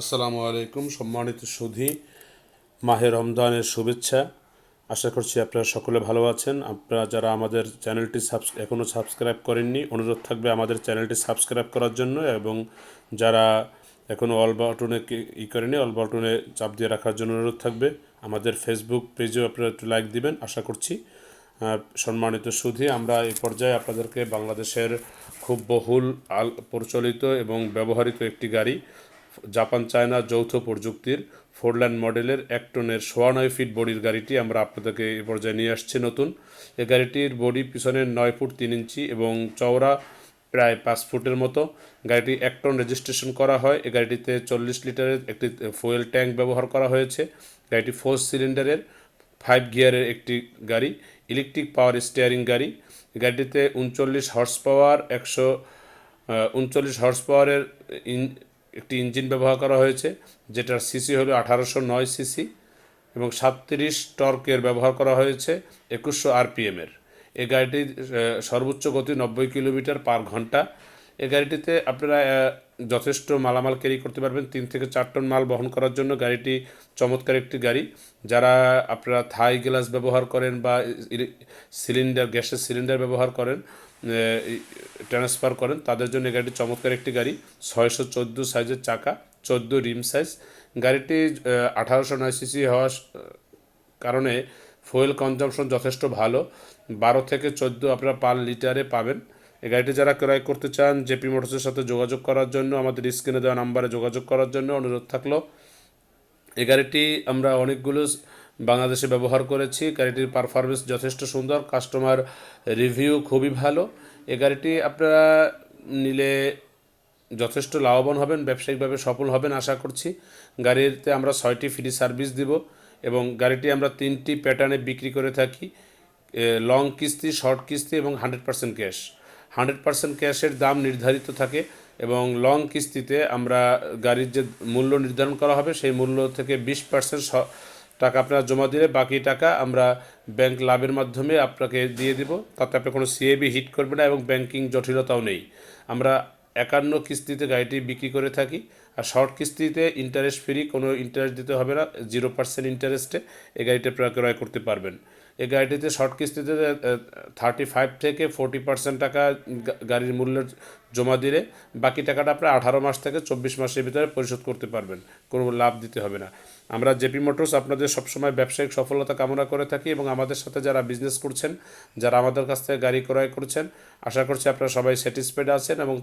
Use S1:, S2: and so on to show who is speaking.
S1: আসসালামু আলাইকুম, সম্মানিত সুধি, মাহে রমজানের শুভেচ্ছা। আশা করছি আপনারা সকলে ভালো আছেন। আপনারা যারা আমাদের চ্যানেলটি সাবস এখনও সাবস্ক্রাইব করেননি, অনুরোধ থাকবে আমাদের চ্যানেলটি সাবস্ক্রাইব করার জন্য এবং যারা এখনও অল বাটনে ই করেনি অল বাটনে চাপ দিয়ে রাখার জন্য অনুরোধ থাকবে। আমাদের ফেসবুক পেজেও আপনারা একটু লাইক দিবেন, আশা করছি। সম্মানিত সুধী, আমরা এই পর্যায়ে আপনাদেরকে বাংলাদেশের খুব বহুল আল প্রচলিত এবং ব্যবহৃত একটি গাড়ি জাপান, চায়না যৌথ প্রযুক্তির ফোরল্যান্ড মডেলের এক টনের সোয়া নয় ফিট বডির গাড়িটি আমরা আপনাদেরকে এই পর্যায়ে নিয়ে আসছি নতুন। এই গাড়িটির বডি পিছনে নয় ফুট তিন ইঞ্চি এবং চওড়া প্রায় পাঁচ ফুটের মতো। গাড়িটি এক টন রেজিস্ট্রেশন করা হয়। এ গাড়িটিতে চল্লিশ লিটারের একটি ফুয়েল ট্যাঙ্ক ব্যবহার করা হয়েছে। গাড়িটি ফোর সিলিন্ডারের, ফাইভ গিয়ারের একটি গাড়ি, ইলেকট্রিক পাওয়ার স্টিয়ারিং গাড়ি। গাড়িটিতে উনচল্লিশ হর্স পাওয়ার, একশো উনচল্লিশ হর্স পাওয়ারের একটি ইঞ্জিন ব্যবহার করা হয়েছে, যেটার সিসি হলো আঠারোশো নয় সিসি এবং সাতত্রিশ টর্কের ব্যবহার করা হয়েছে একুশশো আরপিএমের এই গাড়িটির সর্বোচ্চ গতি নব্বই কিলোমিটার পার ঘণ্টা এই গাড়িটিতে আপনারা যথেষ্ট মালামাল ক্যারি করতে পারবেন। তিন থেকে চার টন মাল বহন করার জন্য গাড়িটি চমৎকার একটি গাড়ি। যারা আপনারা থাই গ্লাস ব্যবহার করেন বা সিলিন্ডার, গ্যাসের সিলিন্ডার ব্যবহার করেন ট্রান্সফার করেন, তাদের জন্য গাড়িটি চমৎকার একটি গাড়ি। ছয়শো চোদ্দ সাইজের চাকা, চোদ্দ রিম সাইজ গাড়িটি আঠারোশো নয় সিসি হওয়ার কারণে ফুয়েল কনজাম্পশন যথেষ্ট ভালো। বারো থেকে চোদ্দ আপনারা পার লিটারে পাবেন। এই গাড়িটি যারা ক্রয় করতে চান, জেপি মোটরসের সাথে যোগাযোগ করার জন্য, আমাদের স্ক্রিনে দেওয়া নাম্বারে যোগাযোগ করার জন্য অনুরোধ থাকল। এই গাড়িটি আমরা অনেকগুলো বাংলাদেশে ব্যবহার করেছি। গাড়িটির পারফরমেন্স যথেষ্ট সুন্দর কাস্টমার রিভিউ খুবই ভালো। এই গাড়িটি আপনারা নিলে যথেষ্ট লাভবান হবেন, ব্যবসায়িকভাবে সফল হবেন আশা করছি। গাড়িতে আমরা ছয়টি ফ্রি সার্ভিস দিব এবং গাড়িটি আমরা তিনটি প্যাটার্নে বিক্রি করে থাকি লং কিস্তি শর্ট কিস্তি এবং hundred percent cash hundred percent ক্যাশের দাম নির্ধারিত থাকে এবং লং কিস্তিতে আমরা গাড়ির যে মূল্য নির্ধারণ করা হবে, সেই মূল্য থেকে বিশ পার্সেন্ট টাকা আপনারা জমা দিলে বাকি টাকা আমরা ব্যাংক লাভের মাধ্যমে আপনাকে দিয়ে দিব। তাতে আপনি কোনো সিএবি হিট করবে না এবং ব্যাংকিং জটিলতাও নেই। আমরা একান্ন কিস্তিতে গাড়িটি বিক্রি করে থাকি, আর শর্ট কিস্তিতে ইন্টারেস্ট ফ্রি কোনো ইন্টারেস্ট দিতে হবে না জিরো পার্সেন্ট ইন্টারেস্টে এই গাড়িটা ক্রয় করতে পারবেন। এই গাড়িটিতে শর্ট কিস্তিতে থার্টি ফাইভ থেকে ফোর্টি পার্সেন্ট টাকা গাড়ির মূল্য জমা দিলে বাকি টাকাটা আপনার আঠারো মাস থেকে চব্বিশ মাসের ভিতরে পরিশোধ করতে পারবেন, কোনো লাভ দিতে হবে না। আমরা জেপি মোটরস আপনাদের সবসময় ব্যবসায়িক সফলতা কামনা করে থাকি এবং আমাদের সাথে যারা বিজনেস করছেন, যারা আমাদের কাছ থেকে গাড়ি ক্রয় করছেন, আশা করছি আপনারা সবাই স্যাটিসফাইড আছেন এবং